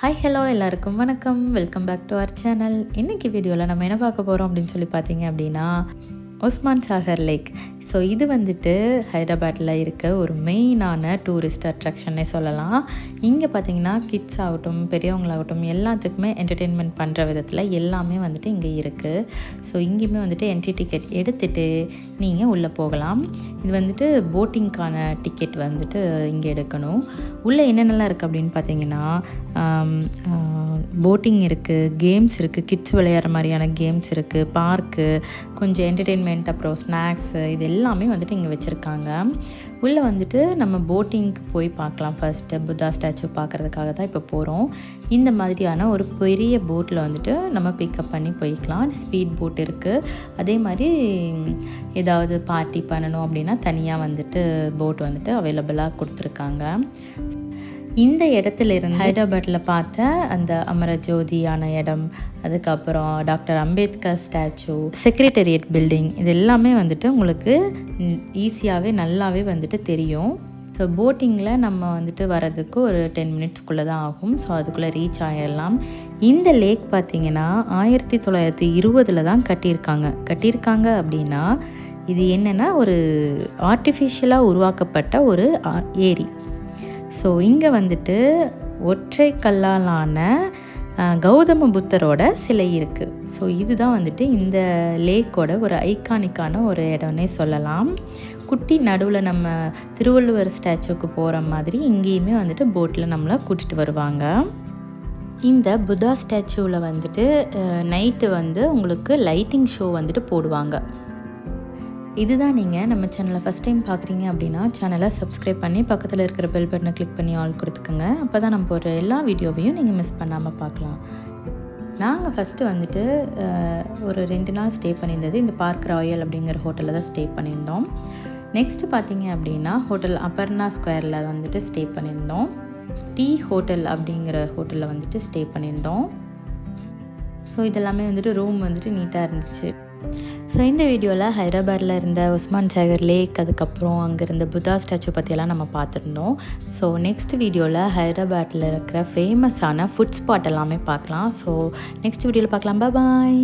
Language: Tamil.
ஹாய் ஹலோ எல்லாருக்கும் வணக்கம். Welcome back to our channel இன்றைக்கி வீடியோவில் நம்ம என்ன பார்க்க போகிறோம் அப்படின்னு சொல்லி பார்த்தீங்க அப்படின்னா ஒஸ்மான் சாகர் லேக் ஸோ இது வந்துட்டு ஹைதராபாத்தில் இருக்க ஒரு மெயினான டூரிஸ்ட் அட்ராக்ஷன்னே சொல்லலாம். இங்கே பார்த்தீங்கன்னா கிட்ஸ் ஆகட்டும் பெரியவங்களாகட்டும் எல்லாத்துக்குமே என்டர்டெயின்மெண்ட் பண்ணுற விதத்தில் எல்லாமே வந்துட்டு இங்கே இருக்குது ஸோ இங்கேயுமே வந்துட்டு என்ட்ரி டிக்கெட் எடுத்துகிட்டு நீங்கள் உள்ளே போகலாம். இது வந்துட்டு போட்டிங்க்கான டிக்கெட் வந்துட்டு இங்கே எடுக்கணும். உள்ளே என்னென்னலாம் இருக்குது அப்படின்னு பார்த்தீங்கன்னா போட்டிங் இருக்குது கேம்ஸ் இருக்குது கிட்ஸ் விளையாடுற மாதிரியான கேம்ஸ் இருக்குது பார்க்கு கொஞ்சம் என்டர்டெயின்மெண்ட் அப்புறம் ஸ்நாக்ஸு இது எல்லாமே வந்துட்டு இங்கே வச்சுருக்காங்க. உள்ளே வந்துட்டு நம்ம போட்டிங்க்கு போய் பார்க்கலாம். ஃபர்ஸ்ட்டு புத்தா ஸ்டாச்சு பார்க்குறதுக்காக தான் இப்போ போகிறோம் இந்த மாதிரியான ஒரு பெரிய போட்டில் வந்துட்டு நம்ம பிக்கப் பண்ணி போய்க்கலாம். ஸ்பீட் போட் இருக்குது அதே மாதிரி ஏதாவது பார்ட்டி பண்ணணும் அப்படின்னா தனியாக வந்துட்டு போட் வந்துட்டு அவைலபிளாக கொடுத்துருக்காங்க. இந்த இடத்துல இருந்து ஹைதராபாத்தில் பார்த்த அந்த அமரஜோதியான இடம் அதுக்கப்புறம் doctor Ambedkar statue secretariat building இது எல்லாமே வந்துட்டு உங்களுக்கு ஈஸியாகவே நல்லாவே வந்துட்டு தெரியும். ஸோ போட்டிங்கில் நம்ம வந்துட்டு வர்றதுக்கு ஒரு டென் மினிட்ஸ்க்குள்ளே தான் ஆகும். ஸோ அதுக்குள்ளே ரீச் ஆகிடலாம் இந்த லேக் பார்த்திங்கன்னா ஆயிரத்தி தொள்ளாயிரத்தி இருபதில் தான் கட்டியிருக்காங்க. கட்டியிருக்காங்க அப்படின்னா இது என்னென்னா ஒரு ஆர்டிஃபிஷியலாக உருவாக்கப்பட்ட ஒரு ஏரி. ஸோ இங்கே வந்துட்டு ஒற்றை கல்லாலான கௌதம புத்தரோட சிலை இருக்குது ஸோ இதுதான் வந்துட்டு இந்த லேக்கோட ஒரு ஐகானிக்கான ஒரு இடம்னே சொல்லலாம். குட்டி நடுவில் நம்ம திருவள்ளுவர் ஸ்டாச்சுக்கு போகிற மாதிரி இங்கேயுமே வந்துட்டு போட்டில் நம்மளை கூட்டிகிட்டு வருவாங்க. இந்த புத்தா ஸ்டாச்சுவில் வந்துட்டு நைட்டு வந்து உங்களுக்கு லைட்டிங் ஷோ வந்துட்டு போடுவாங்க. இதுதான் நீங்கள் நம்ம சேனலை ஃபஸ்ட் டைம் பார்க்குறீங்க அப்படின்னா சேனலை சப்ஸ்கிரைப் பண்ணி பக்கத்தில் இருக்கிற பெல் பட்டனை கிளிக் பண்ணி ஆல் கொடுத்துக்கோங்க. அப்போ தான் நம்ம போடுற எல்லா வீடியோவையும் நீங்கள் மிஸ் பண்ணாமல் பார்க்கலாம். நாங்கள் ஃபஸ்ட்டு வந்துட்டு ஒரு ரெண்டு நாள் ஸ்டே பண்ணியிருந்தது இந்த பார்க் ராயல் அப்படிங்கிற ஹோட்டலில் தான் ஸ்டே பண்ணியிருந்தோம். நெக்ஸ்ட்டு பார்த்தீங்க அப்படின்னா ஹோட்டல் அபர்ணா ஸ்கொயரில் வந்துட்டு ஸ்டே பண்ணியிருந்தோம். டீ ஹோட்டல் அப்படிங்கிற ஹோட்டலில் வந்துட்டு ஸ்டே பண்ணியிருந்தோம். ஸோ இதெல்லாமே வந்துட்டு ரூம் வந்துட்டு நீட்டாக இருந்துச்சு. ஸோ இந்த வீடியோவில் ஹைதராபாத்தில் இருந்த உஸ்மான் சாகர் லேக் அதுக்கப்புறம் அங்கே இருந்த புத்தா ஸ்டாச்சு பற்றியெல்லாம் நம்ம பார்த்துருந்தோம். ஸோ நெக்ஸ்ட் வீடியோவில் ஹைதராபாத்தில் இருக்கிற ஃபேமஸான ஃபுட் ஸ்பாட் எல்லாமே பார்க்கலாம். ஸோ நெக்ஸ்ட் வீடியோவில் பார்க்கலாம். பாய்